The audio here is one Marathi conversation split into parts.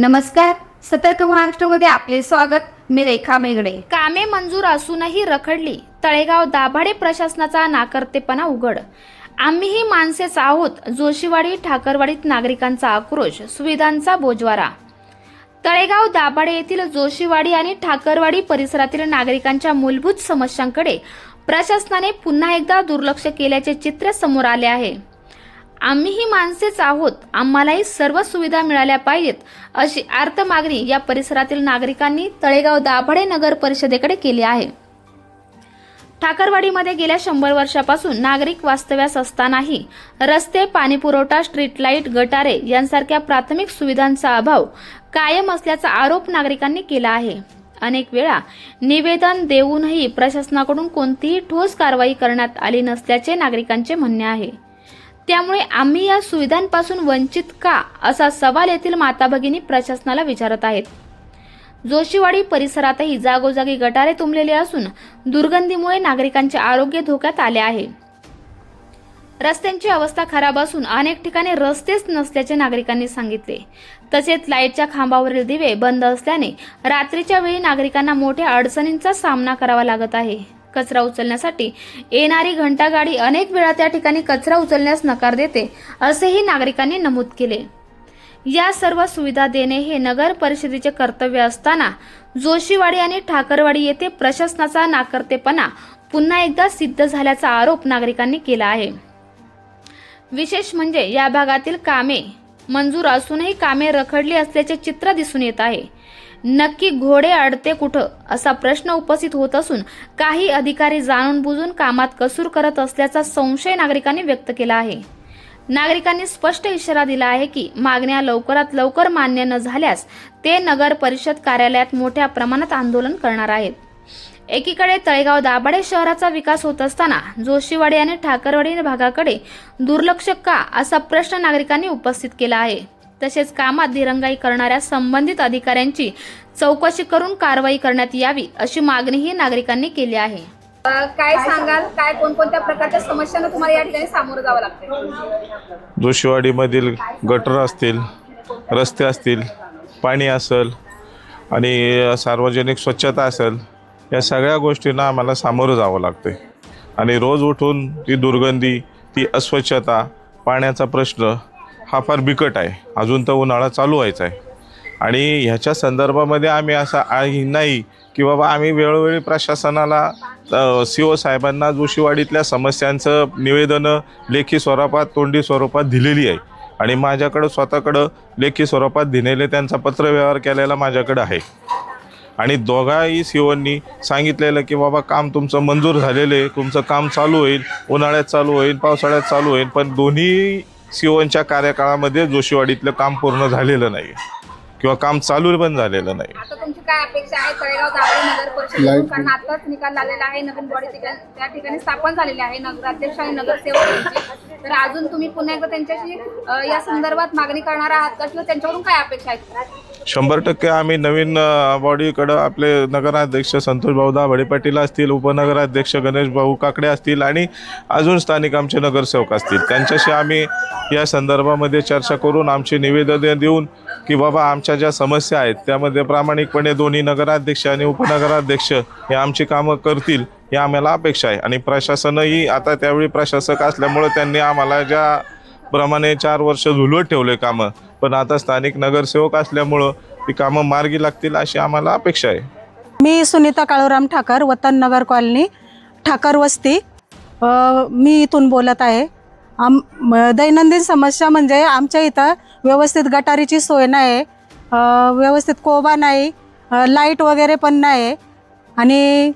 नमस्कार. सतर्क महाराष्ट्रामध्ये आपले स्वागत. मी रेखा मेगडे कामे मंजूर असूनही रखडली. तळेगाव दाभाडे प्रशासनाचा नाकर्तेपणा उघड. आम्हीही माणसेच आहोत. जोशीवाडी ठाकरवाडीत नागरिकांचा आक्रोश सुविधांचा बोजवारा. तळेगाव दाभाडे येथील जोशीवाडी आणि ठाकरवाडी परिसरातील नागरिकांच्या मूलभूत समस्यांकडे प्रशासनाने पुन्हा एकदा दुर्लक्ष केल्याचे चित्र समोर आले आहे. आम्हीही माणसेच आहोत. आम्हालाही सर्व सुविधा मिळाल्या पाहिजेत अशी आर्त मागणी या परिसरातील नागरिकांनी तळेगाव दाभडे नगर परिषदेकडे केली आहे. ठाकरवाडीमध्ये गेल्या शंभर वर्षापासून नागरिक वास्तव्यास असतानाही रस्ते पाणीपुरवठा स्ट्रीट लाइट गटारे यांसारख्या प्राथमिक सुविधांचा अभाव कायम असल्याचा आरोप नागरिकांनी केला आहे. अनेक वेळा निवेदन देऊनही प्रशासनाकडून कोणतीही ठोस कारवाई करण्यात आली नसल्याचे नागरिकांचे म्हणणे आहे. त्यामुळे आम्ही या सुविधांपासून वंचित का असा सवाल येथील माता भगिनी प्रशासनाला विचारत आहेत. जोशीवाडी परिसरातही जागोजागी गटारे तुंबलेले असून दुर्गंधीमुळे नागरिकांचे आरोग्य धोक्यात आले आहे. रस्त्यांची अवस्था खराब असून अनेक ठिकाणी रस्तेच नसल्याचे नागरिकांनी सांगितले. तसेच लाईटच्या खांबावरील दिवे बंद असल्याने रात्रीच्या वेळी नागरिकांना मोठ्या अडचणींचा सामना करावा लागत आहे. कचरा उचलण्यासाठी. येणारी घंटागाडी अनेक वेळा त्या ठिकाणी कचरा उचलण्यास नकार देते असेही नागरिकांनी नमूद केले. या सर्व सुविधा देणे हे नगर परिषदेचे कर्तव्य असताना जोशीवाडी आणि ठाकरवाडी येथे प्रशासनाचा नाकर्तेपणा पुन्हा एकदा सिद्ध झाल्याचा आरोप नागरिकांनी केला आहे. विशेष म्हणजे या भागातील कामे मंजूर असूनही कामे रखडली असल्याचे चित्र दिसून येत आहे. नक्की घोडे अडते कुठं? असा प्रश्न उपस्थित होत असून काही अधिकारी जाणून बुजून कामात कसूर करत असल्याचा संशय नागरिकांनी व्यक्त केला आहे. नागरिकांनी स्पष्ट इशारा दिला आहे की मागण्या लवकरात लवकर मान्य न झाल्यास ते नगर परिषद कार्यालयात मोठ्या प्रमाणात आंदोलन करणार आहेत. एकीकडे तळेगाव दाभाडे शहराचा विकास होत असताना जोशीवाडी आणि ठाकरवाडी भागाकडे दुर्लक्ष का असा प्रश्न नागरिकांनी उपस्थित केला आहे. तसेच कामात दिरंगाई करणाऱ्या संबंधित अधिकाऱ्यांची चौकशी करून कारवाई करण्यात यावी अशी मागणीही नागरिकांनी केली आहे. काय सांगाल? काय कोणकोणत्या प्रकारच्या समस्यांना तुम्हाला या ठिकाणी सामोरं जावं लागतं जोशीवाडीमधील गटर असतील रस्ते असतील पाणी असेल आणि सार्वजनिक स्वच्छता असेल या सगळ्या गोष्टींना आम्हाला सामोरं जावं लागते आणि रोज उठून ती दुर्गंधी ती अस्वच्छता पाण्याचा प्रश्न हा फार बिकट आहे. अजून तर उन्हाळा चालू व्हायचा आहे. आणि ह्याच्या संदर्भामध्ये आम्ही असं नाही की बाबा आम्ही वेळोवेळी प्रशासनाला सी ओ साहेबांना जोशीवाडीतल्या समस्यांचं निवेदनं लेखी स्वरूपात तोंडी स्वरूपात दिलेली आहे. आणि माझ्याकडं स्वतःकडं लेखी स्वरूपात दिलेले त्यांचा पत्रव्यवहार केलेला माझ्याकडं आहे. आणि दोघाही सीओनी सांगितलेलं की बाबा काम तुमचं मंजूर झालेलं आहे तुमचं काम चालू होईल उन्हाळ्यात चालू होईल पावसाळ्यात चालू होईल पण दोन्ही सिओनच्या कार्यकाळामध्ये जोशीवाडीतलं काम पूर्ण झालेलं नाही किंवा काम चालू पण झालेलं नाही. आता तुमची काय अपेक्षा आहे? तळेगाव दाभाडे नगर परिषदेतून कारण आताच निकाल लागलेला आहे. नवीन बॉडी ठिकाण त्या ठिकाणी स्थापन झालेली आहे. नगराध्यक्ष आणि नगरसेवक तर अजून तुम्ही पुन्हा एकदा त्यांच्याशी या संदर्भात मागणी करणार आहात का? किंवा त्यांच्याकडून काय अपेक्षा आहेत? शंभर टक्के आम्ही नवीन बॉडीकडं आपले नगराध्यक्ष संतोष भाऊ दाभाडे पाटील असतील उपनगराध्यक्ष गणेश भाऊ काकडे असतील आणि अजून स्थानिक आमचे नगरसेवक असतील. त्यांच्याशी आम्ही या संदर्भामध्ये चर्चा करून आमची निवेदने देऊन की बाबा आमच्या ज्या समस्या आहेत त्यामध्ये प्रामाणिकपणे दोन्ही नगराध्यक्ष आणि उपनगराध्यक्ष हे आमची कामं करतील ही आम्हाला अपेक्षा आहे. आणि प्रशासनही आता त्यावेळी प्रशासक असल्यामुळं त्यांनी आम्हाला ज्या प्रमाणे चार वर्ष झुलवत ठेवले कामं पण आता स्थानिक नगरसेवक असल्यामुळं ती कामं मार्गी लागतील अशी आम्हाला अपेक्षा आहे. मी सुनीता काळूराम ठाकर वतन नगर कॉलनी ठाकर वस्ती. अ, मी इथून बोलत आहे. आम म- दैनंदिन समस्या म्हणजे आमच्या इथं व्यवस्थित गटारीची सोय नाही. आहे व्यवस्थित कोबा नाही लाइट वगैरे पण नाही. आणि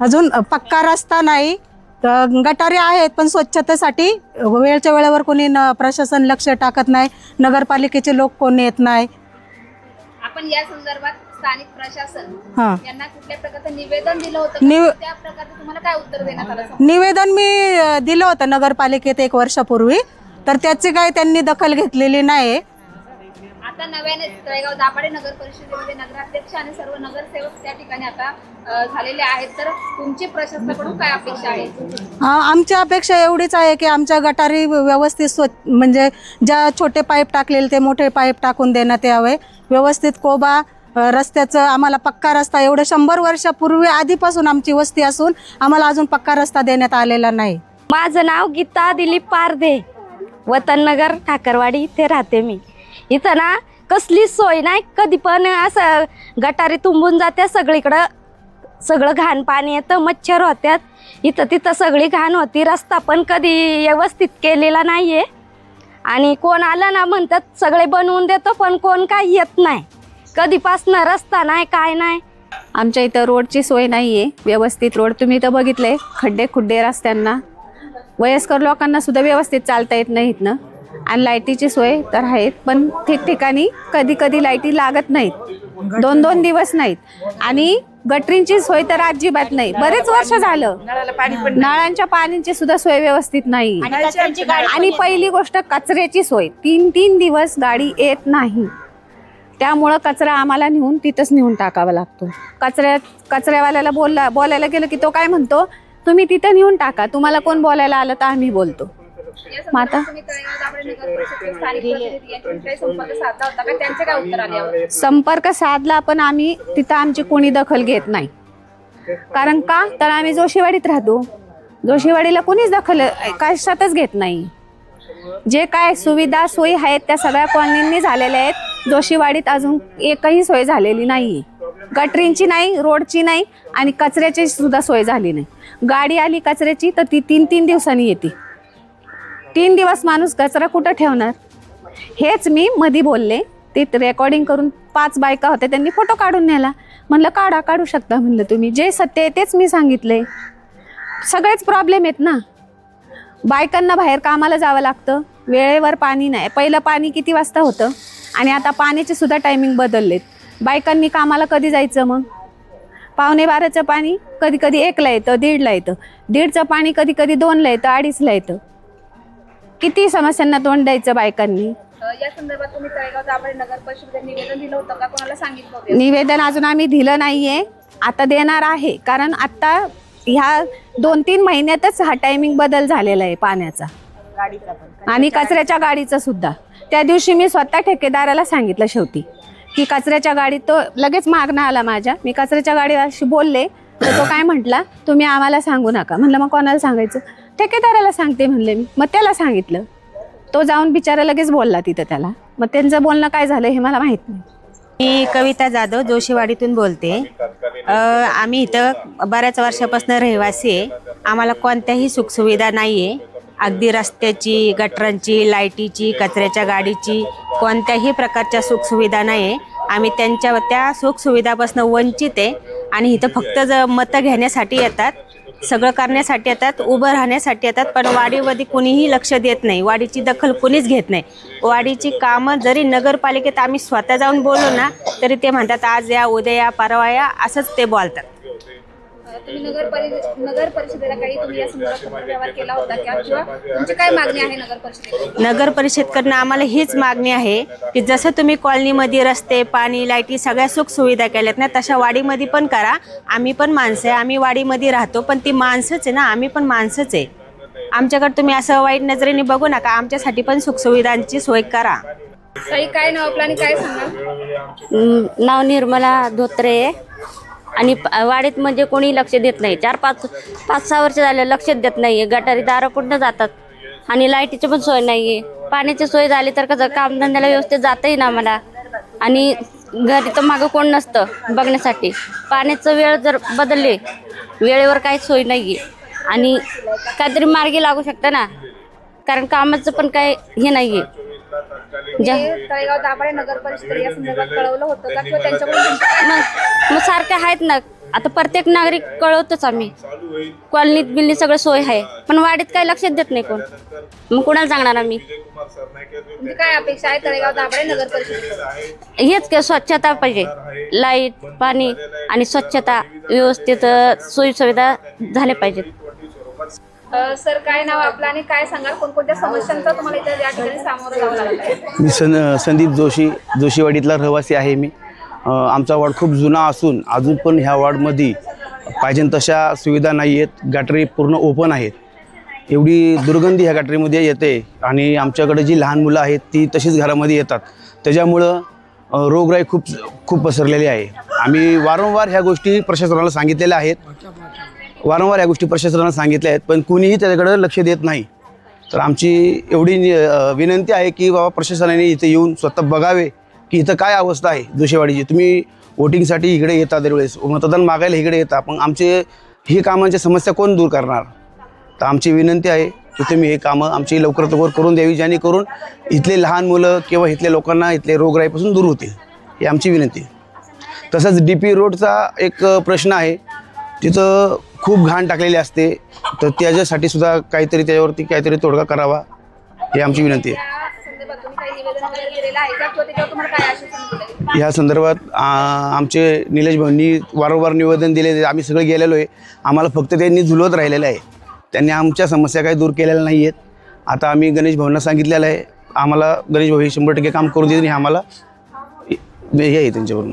अजून पक्का रस्ता नाही. तर गटारी आहेत पण स्वच्छतेसाठी वेळच्या वेळेवर कोणी न प्रशासन लक्ष टाकत नाही. नगरपालिकेचे लोक कोणी येत नाही. आपण या संदर्भात स्थानिक प्रशासन हां. यांना कुठल्या प्रकारचं निवेदन दिलं होतं? निव- त्या प्रकारचं तुम्हाला काय उत्तर देण्यात आलं? निवेदन मी दिलं होतं नगरपालिकेत एक वर्षापूर्वी. तर त्याची काही त्यांनी दखल घेतलेली नाही. आता नव्याने तळेगाव दाभाडे नगर परिषदेमध्ये नगराध्यक्ष आणि सर्व नगरसेवक त्या ठिकाणी आता झालेले आहेत. तर तुमची प्रशासनाकडून काय अपेक्षा आहे? आमची अपेक्षा एवढीच आहे की आमच्या गटारी व्यवस्थित स्व म्हणजे ज्या छोटे पाईप टाकलेले ते मोठे पाईप टाकून देण्यात यावे. व्यवस्थित कोबा रस्त्याचं आम्हाला पक्का रस्ता एवढे शंभर वर्षापूर्वी आधीपासून आमची वस्ती असून आम्हाला अजून पक्का रस्ता देण्यात आलेला नाही. माझं नाव गीता दिलीप पारधे. वतननगर ठाकरवाडी इथे राहते मी. इथं ना कसलीच सोय नाही कधी पण असं गटारी तुंबून जाते सगळीकडं सगळं घाण पाणी येतं मच्छर होत्यात. इथं तिथं सगळी घाण होती रस्ता पण कधी व्यवस्थित केलेला नाही आहे आणि कोण आलं ना म्हणतात सगळे बनवून देतो पण कोण काय येत नाही. कधीपासनं रस्ता नाही काय नाही. आमच्या इथं रोडची सोय नाही आहे व्यवस्थित रोड तुम्ही तर बघितले खड्डे खुड्डे रस्त्यांना. वयस्कर लोकांना सुद्धा व्यवस्थित चालता येत नाही इथनं. आणि लाईटीची सोय तर आहेत पण ठिकठिकाणी कधी कधी लाईटी लागत नाहीत. दोन दोन दिवस नाहीत. आणि गटरींची सोय तर अजिबात नाही. बरेच वर्ष झालं. नळांच्या पाण्याची सुद्धा सोय व्यवस्थित नाही. आणि पहिली गोष्ट कचऱ्याची सोय. तीन तीन दिवस गाडी येत नाही. त्यामुळं कचरा आम्हाला नेऊन तिथंच नेऊन टाकावा लागतो. कचऱ्या कचऱ्यावाल्याला बोलला बोलायला गेलं की तो काय म्हणतो तुम्ही तिथं नेऊन टाका. तुम्हाला कोण बोलायला आलं तर आम्ही बोलतो. माता? संपर्क साधला संपर्क साधला पण आम्ही तिथं आमची कोणी दखल घेत नाही. कारण का? तर आम्ही जोशीवाडीत राहतो. जोशीवाडीला कोणीच दखल कशातच घेत नाही. जे काय सुविधा सोयी आहेत त्या सगळ्या कॉलनींनी झालेल्या आहेत. जोशीवाडीत अजून एकही सोय झालेली नाही गटरींची नाही रोडची नाही आणि कचऱ्याची सुद्धा सोय झाली नाही. गाडी आली कचऱ्याची तर ती तीन तीन दिवसांनी येते. तीन दिवस माणूस कचरा कुठं ठेवणार? हेच मी मधी बोलले. ते रेकॉर्डिंग करून पाच बायका होत्या त्यांनी फोटो काढून नेला. म्हणलं काढा काढू शकता म्हणलं तुम्ही. जे सत्य आहे तेच मी सांगितले. सगळेच प्रॉब्लेम आहेत ना. बायकांना बाहेर कामाला जावं लागतं. वेळेवर पाणी नाही. पहिलं पाणी किती वाजता होतं? आणि आता पाण्याचे सुद्धा टायमिंग बदललेत. बायकांनी कामाला कधी जायचं मग? पावणे बाराचं पाणी कधी कधी एकला येतं दीडला येतं. दीडचं पाणी कधी कधी दोनला येतं अडीचला येतं. किती समस्यांना तोंड द्यायचं बायकांनी? अ, या संदर्भात तुम्ही तळेगाव दाभाडे नगर परिषदेत निवेदन दिलं होतं का? कोणाला सांगितलं होतं? निवेदन अजून आम्ही दिलं नाहीये. आता देणार आहे. कारण आता ह्या दोन तीन महिन्यातच हा टायमिंग बदल झालेला आहे पाण्याचा. आणि कचऱ्याच्या गाडीचं सुद्धा. त्या दिवशी मी स्वतः ठेकेदाराला सांगितलं शेवटी की कचऱ्याच्या गाडीत तो लगेच मागणं आला माझ्या. मी कचऱ्याच्या गाडीशी बोलले. तर तो काय म्हटला तुम्ही आम्हाला सांगू नका. म्हणलं मग कोणाला सांगायचं? ठेकेदाराला सांगते म्हणले मी. मग त्याला सांगितलं. तो जाऊन बिचारा लगेच बोलला तिथं त्याला. मग त्यांचं बोलणं काय झालं हे मला माहीत नाही. मी कविता जाधव जोशीवाडीतून बोलते. अ, आम्ही इथं बऱ्याच वर्षापासून रहिवासी आहे. आम्हाला कोणत्याही सुखसुविधा नाही आहे अगदी रस्त्याची गटरांची लाईटीची कचऱ्याच्या गाडीची कोणत्याही प्रकारच्या सुखसुविधा नाही आहे आम्ही त्यांच्या त्या सुखसुविधापासून वंचित आहे. आणि इथं फक्त ज मतं घेण्यासाठी येतात सगळं करण्यासाठी येतात उभं राहण्यासाठी येतात पण वाडीमध्ये कुणीही लक्ष देत नाही. वाडीची दखल कुणीच घेत नाही. वाडीची कामं जरी नगरपालिकेत आम्ही स्वतः जाऊन बोललो ना तरी ते म्हणतात आज या उद्या या परवा या असंच ते बोलतात. तुम्ही नगर परि- नगर परिषदेला काही तुम्ही या संदर्भात पत्रव्यवहार केला होता का? किंवा तुमची काय मागणी आहे नगर नगर परिषदकडनं आम्हाला हीच मागणी आहे की जसं तुम्ही कॉलनीमध्ये रस्ते पाणी लाईटी सगळ्या सुखसुविधा केल्यात ना तशा वाडीमध्ये पण करा. आम्ही पण माणसं आहे. आम्ही वाडीमध्ये राहतो पण ती माणसंच आहे ना. आम्ही पण माणसंच आहे. आमच्याकडे तुम्ही असं वाईट नजरेने बघू नका. आमच्यासाठी पण सुखसुविधांची सोय करा. काही काय नाव आपलं आणि काय सांगाल? म, नाव निर्मला धोत्रे. आणि वाडीत म्हणजे कोणी लक्ष देत नाही. चार पाच पाच सहा वर्ष झाले लक्षच देत नाही आहे गटारी दारं कुठनं जातात? आणि लाईटीची पण सोय नाही आहे पाण्याची सोय झाली तर कसं कामधंद्याला व्यवस्थित जाता ना आम्हाला. आणि घरी तर मागं कोण नसतं बघण्यासाठी. पाण्याचं वेळ जर बदलले वेळेवर काही सोय नाही आहे आणि काहीतरी मार्गी लागू शकतं ना. कारण कामाचं पण काही हे नाही आहे तळेगाव दाभाडे नगर परिषद या संदर्भात कळवलं होतं. का किंवा त्यांच्याकडून मग मग सारखे आहेत ना. आता प्रत्येक नागरिक कळवतोच आम्ही. कॉलनीत बिल्ली सगळं सोय आहे. पण वाडीत काही लक्षात देत नाही कोण. मग कोणाला सांगणार आम्ही? तुमची काय अपेक्षा आहे तळेगाव दाभाडे नगर परिषदेकडे हेच की स्वच्छता पाहिजे. लाइट पाणी आणि स्वच्छता व्यवस्थित सोयी सुविधा झाल्या पाहिजेत. सर काय नाव आपलं आणि काय सांगाल? कोणकोणत्या समस्यांचा तुम्हाला इथे या ठिकाणी सामोरं जावं लागत मी सन संदीप जोशी जोशीवाडीतला रहिवासी आहे मी. आमचा वॉर्ड खूप जुना असून अजून पण ह्या वॉर्डमध्ये पाहिजे तशा सुविधा नाही आहेत. गॅटरी पूर्ण ओपन आहेत. एवढी दुर्गंधी ह्या गॅटरीमध्ये येते आणि आमच्याकडे जी लहान मुलं आहेत ती तशीच घरामध्ये येतात. त्याच्यामुळं रोगराई खूप खूप पसरलेली आहे. आम्ही वारंवार ह्या गोष्टी प्रशासनाला सांगितलेल्या आहेत. वारंवार या गोष्टी प्रशासनाला सांगितल्या आहेत पण कुणीही त्याच्याकडे लक्ष देत नाही. तर आमची एवढी विनंती आहे की बाबा प्रशासनाने इथे येऊन स्वतः बघावे की इथं काय अवस्था आहे जोशीवाडीची. तुम्ही वोटिंगसाठी इकडे येता दरवेळेस मतदान मागायला इकडे येता पण आमचे ही कामांची समस्या कोण दूर करणार? तर आमची विनंती आहे की तुम्ही हे कामं आमची लवकरात लवकर करून द्यावी जेणेकरून इथले लहान मुलं किंवा इथल्या लोकांना इथले रोगराईपासून दूर होतील ही आमची विनंती तसंच डी पी रोडचा एक प्रश्न आहे तिथं खूप घाण टाकलेली असते. तर त्याच्यासाठी सुद्धा काहीतरी त्याच्यावरती काहीतरी तोडगा करावा ही आमची विनंती आहे. ह्या संदर्भात आमचे निलेश भाऊंनी वारंवार निवेदन दिले आम्ही सगळे गेलेलो आहे. आम्हाला फक्त त्यांनी झुलवत राहिलेलं आहे. त्यांनी आमच्या समस्या काही दूर केलेल्या नाही आहेत. आता आम्ही गणेश भाऊंना सांगितलेलं आहे. आम्हाला गणेश भाऊ हे शंभर टक्के काम करून देतील हे आम्हाला हे आहे त्यांच्यावरून.